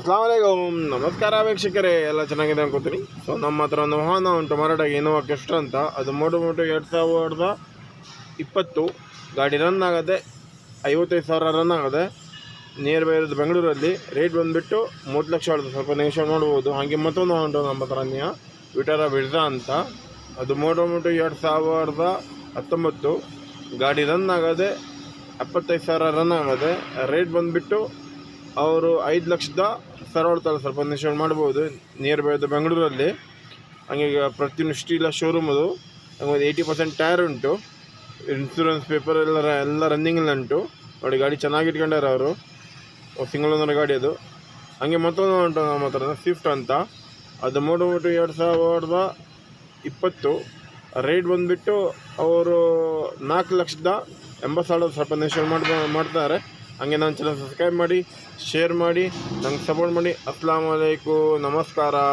ಅಸ್ಲಾಮಲೈಕುಮ್ ನಮಸ್ಕಾರ ವೀಕ್ಷಕರೇ, ಎಲ್ಲ ಚೆನ್ನಾಗಿದೆ ಅನ್ಕೋತೀನಿ. ಸೊ ನಮ್ಮ ಹತ್ರ ಒಂದು ವಾಹನ ಉಂಟು ಮಾರಾಟಕ್ಕೆ ಇನೋವಾ ಕೆಸ್ಟ್ ಅಂತ. ಅದು ಮೋಟು ಮೋಟು ಎರಡು ಸಾವಿರದ ಇಪ್ಪತ್ತು ಗಾಡಿ ರನ್ ಆಗದೆ, ಐವತ್ತೈದು ಸಾವಿರ ರನ್ ಆಗದೆ ನಿಯರ್ ಬೈ ಇರೋದು ಬೆಂಗಳೂರಲ್ಲಿ. ರೇಟ್ ಬಂದುಬಿಟ್ಟು ಮೂರು ಲಕ್ಷ ಆಡ್ದು ಸ್ವಲ್ಪ ನಿಮಿಷ ನೋಡ್ಬೋದು ಹಾಗೆ ಮತ್ತೊಂದು ಉಂಟು ನಮ್ಮ ಹತ್ರ ನೀವು ವಿಟಾರ ಬಿಡ್ಸಾ ಅಂತ. ಅದು ಮೋಟು ಮೋಟು ಎರಡು ಸಾವಿರದ ಹತ್ತೊಂಬತ್ತು. ಗಾಡಿ ರನ್ ಆಗದೆ, ಎಪ್ಪತ್ತೈದು ಸಾವಿರ ರನ್ ಆಗದೆ ರೇಟ್ ಬಂದುಬಿಟ್ಟು ಅವರು ಐದು ಲಕ್ಷದ ಸರ್ ಹೊಡ್ತಾರೆ ಸ್ವಲ್ಪ ನೆಗೋಷಿಯೇಟ್ ಮಾಡ್ಬೋದು ನಿಯರ್ ಬೈ ಅದು ಬೆಂಗಳೂರಲ್ಲಿ ಹಂಗೆ ಈಗ ಪ್ರತಿಯೊಂದು ಸ್ಟೀಲ ಶೋರೂಮ್ ಅದು. ಹಂಗೆ ಒಂದು ಏಯ್ಟಿ ಪರ್ಸೆಂಟ್ ಟೈರ್ ಉಂಟು. ಇನ್ಸೂರೆನ್ಸ್ ಪೇಪರ್ ಎಲ್ಲ ಎಲ್ಲ ರನ್ನಿಂಗಲ್ಲಿ ಉಂಟು. ನೋಡಿ, ಗಾಡಿ ಚೆನ್ನಾಗಿ ಇಟ್ಕೊಂಡಾರೆ ಅವರು. ಸಿಂಗಲ್ ಓನರ್ ಗಾಡಿ ಅದು. ಹಂಗೆ ಮತ್ತೊಂದು ಉಂಟು ನಮ್ಮ ಹತ್ರ ಸ್ವಿಫ್ಟ್ ಅಂತ. ಅದು ಮೂರು ಎರಡು ಸಾವಿರದ ಇಪ್ಪತ್ತು. ರೇಟ್ ಬಂದುಬಿಟ್ಟು ಅವರು ನಾಲ್ಕು ಲಕ್ಷದ ಎಂಬತ್ತು ಸಾವಿರದ ಸ್ವಲ್ಪ ಮಾಡ್ತಾರೆ. ಹಂಗೆ ನನ್ನ ಚಾನಲ್ ಸಬ್ಸ್ಕ್ರೈಬ್ ಮಾಡಿ ಶೇರ್ ಮಾಡಿ ನಂಗೆ ಸಪೋರ್ಟ್ ಮಾಡಿ. ಅಸ್ಲಾಂ ವಲೈಕು ನಮಸ್ಕಾರ.